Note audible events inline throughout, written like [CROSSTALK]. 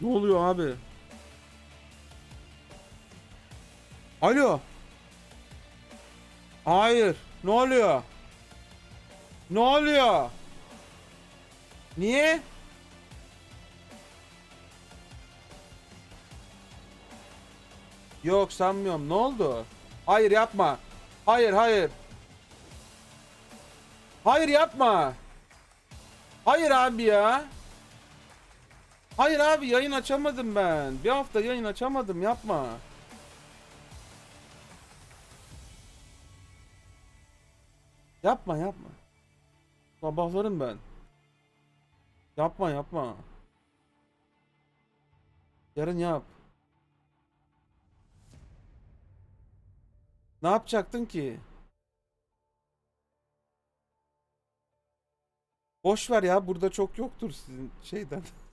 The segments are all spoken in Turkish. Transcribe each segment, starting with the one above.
Ne oluyor abi? Alo. Hayır. Ne oluyor? Ne oluyor? Niye? Yok sanmıyorum. Ne oldu? Hayır yapma. Hayır hayır. Hayır yapma. Hayır abi ya. Hayır abi yayın açamadım ben. Bir hafta yayın açamadım yapma. Yapma yapma. Sabahlarım ben. Yapma yapma. Yarın yap. Ne yapacaktın ki? Boş ver ya burada çok yoktur sizin şeyden. [LAUGHS]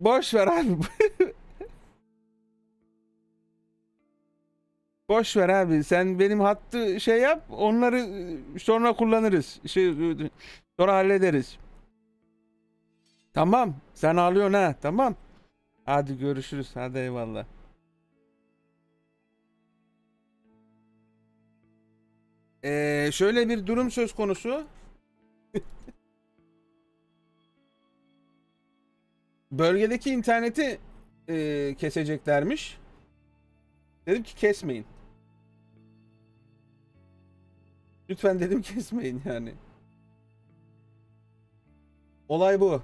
Boş ver abi. Boş ver abi. Sen benim hattı şey yap. Onları sonra kullanırız. Şey sonra hallederiz. Tamam. Sen ağlıyorsun ha. Tamam. Hadi görüşürüz. Hadi eyvallah. Ee, şöyle bir durum söz konusu. Bölgedeki interneti e, keseceklermiş. Dedim ki kesmeyin. Lütfen dedim [LAUGHS] kesmeyin yani. Olay bu.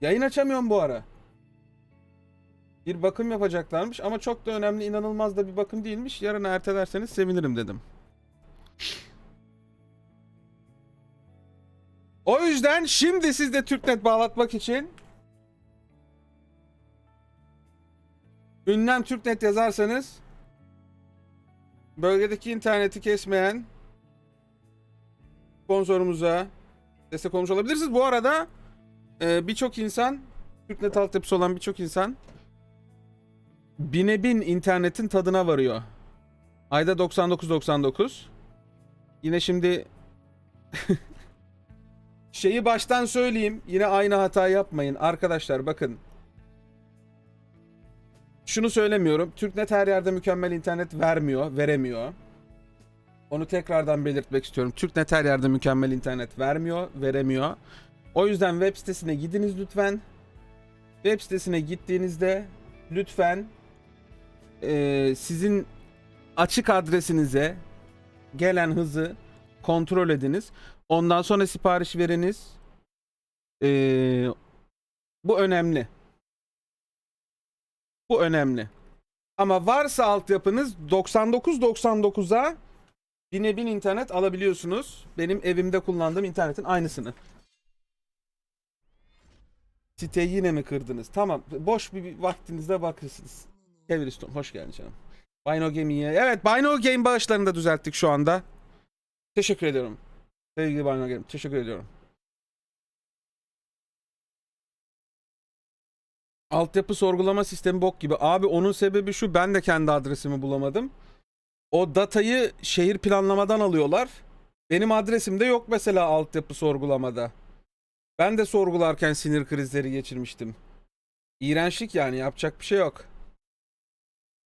Yayın açamıyorum bu ara. Bir bakım yapacaklarmış ama çok da önemli inanılmaz da bir bakım değilmiş. Yarın ertelerseniz sevinirim dedim. O yüzden şimdi sizde Türknet bağlatmak için ünlem Türknet yazarsanız bölgedeki interneti kesmeyen sponsorumuza destek olmuş olabilirsiniz. Bu arada e, birçok insan Türknet altyapısı olan birçok insan bine bin internetin tadına varıyor. Ayda 99.99. Yine şimdi [LAUGHS] şeyi baştan söyleyeyim. Yine aynı hata yapmayın. Arkadaşlar bakın. Şunu söylemiyorum. Türknet her yerde mükemmel internet vermiyor, veremiyor. Onu tekrardan belirtmek istiyorum. Türknet her yerde mükemmel internet vermiyor, veremiyor. O yüzden web sitesine gidiniz lütfen. Web sitesine gittiğinizde lütfen eee, sizin açık adresinize gelen hızı kontrol ediniz. Ondan sonra sipariş veriniz. Eee, bu önemli. Bu önemli. Ama varsa altyapınız 99.99'a bine bin internet alabiliyorsunuz. Benim evimde kullandığım internetin aynısını. Siteyi yine mi kırdınız? Tamam. Boş bir vaktinizde bakırsınız. Keviriston hoş geldin canım. Bino Game'ye. Evet Bino Game bağışlarını da düzelttik şu anda. Teşekkür ediyorum. Sevgili Bino Game. Teşekkür ediyorum. Altyapı sorgulama sistemi bok gibi. Abi onun sebebi şu ben de kendi adresimi bulamadım. O datayı şehir planlamadan alıyorlar. Benim adresimde yok mesela altyapı sorgulamada. Ben de sorgularken sinir krizleri geçirmiştim. İğrençlik yani yapacak bir şey yok.